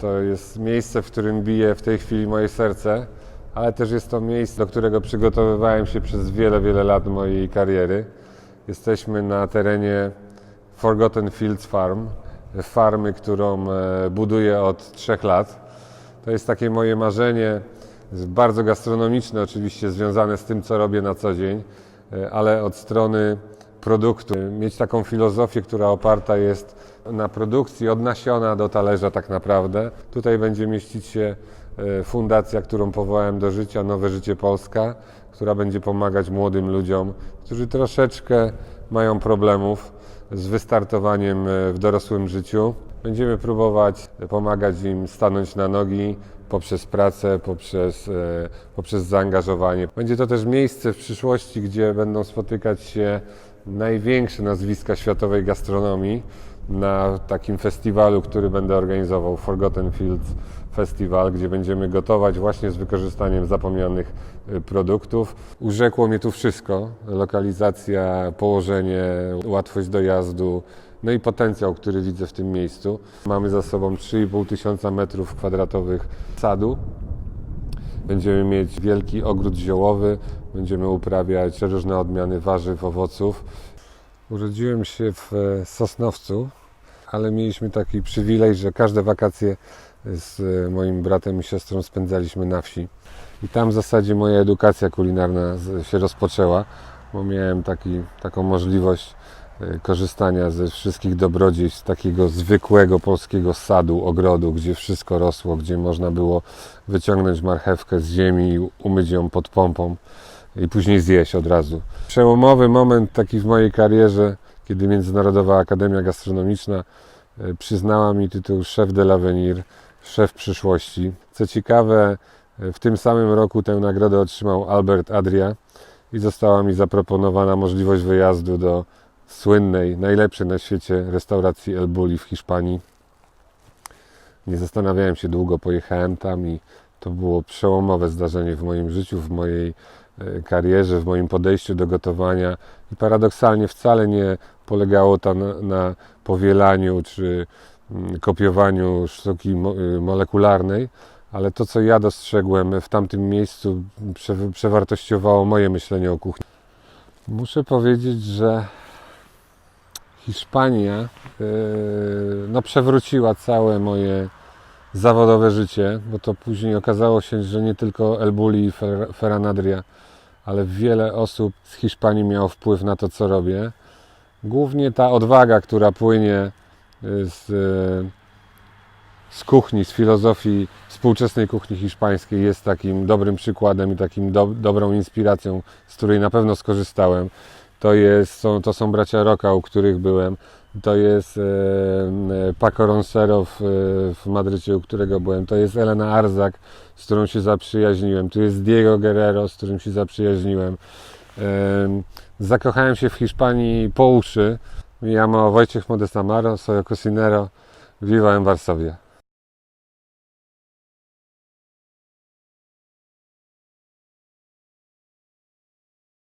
to jest miejsce, w którym bije w tej chwili moje serce, ale też jest to miejsce, do którego przygotowywałem się przez wiele, wiele lat mojej kariery. Jesteśmy na terenie Forgotten Fields Farm, farmy, którą e, buduję od trzech lat. To jest takie moje marzenie, bardzo gastronomiczne oczywiście, związane z tym, co robię na co dzień, e, ale od strony produktu. Mieć taką filozofię, która oparta jest na produkcji, od nasiona do talerza tak naprawdę. Tutaj będzie mieścić się e, fundacja, którą powołałem do życia, Nowe Życie Polska, która będzie pomagać młodym ludziom, którzy troszeczkę mają problemów z wystartowaniem e, w dorosłym życiu. Będziemy próbować pomagać im stanąć na nogi poprzez pracę, poprzez, e, poprzez zaangażowanie. Będzie to też miejsce w przyszłości, gdzie będą spotykać się największe nazwiska światowej gastronomii na takim festiwalu, który będę organizował, Forgotten Fields Festival, gdzie będziemy gotować właśnie z wykorzystaniem zapomnianych y, produktów. Urzekło mnie tu wszystko: lokalizacja, położenie, łatwość dojazdu, no i potencjał, który widzę w tym miejscu. Mamy za sobą 3,5 tysiąca metrów kwadratowych sadu. Będziemy mieć wielki ogród ziołowy, będziemy uprawiać różne odmiany warzyw, owoców. Urodziłem się w e, Sosnowcu, ale mieliśmy taki przywilej, że każde wakacje z e, moim bratem i siostrą spędzaliśmy na wsi. I tam w zasadzie moja edukacja kulinarna się rozpoczęła, bo miałem taki, taką możliwość korzystania ze wszystkich dobrodziejstw takiego zwykłego polskiego sadu, ogrodu, gdzie wszystko rosło, gdzie można było wyciągnąć marchewkę z ziemi umyć ją pod pompą i później zjeść od razu. Przełomowy moment taki w mojej karierze, kiedy Międzynarodowa Akademia Gastronomiczna e, przyznała mi tytuł szef de l'avenir, szef przyszłości. Co ciekawe, e, w tym samym roku tę nagrodę otrzymał Albert Adria i została mi zaproponowana możliwość wyjazdu do słynnej, najlepszej na świecie restauracji El Bulli w Hiszpanii. Nie zastanawiałem się długo, pojechałem tam i to było przełomowe zdarzenie w moim życiu, w mojej e, karierze, w moim podejściu do gotowania i paradoksalnie wcale nie polegało to na, na powielaniu czy mm, kopiowaniu sztuki y, molekularnej, ale to, co ja dostrzegłem w tamtym miejscu, prze, przewartościowało moje myślenie o kuchni. Muszę powiedzieć, że Hiszpania yy, no, przewróciła całe moje zawodowe życie, bo to później okazało się, że nie tylko El Bulli i Fer- Ferran Adria, ale wiele osób z Hiszpanii miało wpływ na to, co robię. Głównie ta odwaga, która płynie y, z, y, z kuchni, z filozofii współczesnej kuchni hiszpańskiej jest takim dobrym przykładem i takim do, dobrą inspiracją, z której na pewno skorzystałem. To, jest, są, to są bracia Roca, u których byłem. To jest e, e, Paco Roncero w, w Madrycie, u którego byłem. To jest Elena Arzak, z którą się zaprzyjaźniłem. Tu jest Diego Guerrero, z którym się zaprzyjaźniłem. Em, Zakochałem się w Hiszpanii po uszy. Mi llamo Wojciech Modesamaro, soy cocinero, vivo en Varsovia.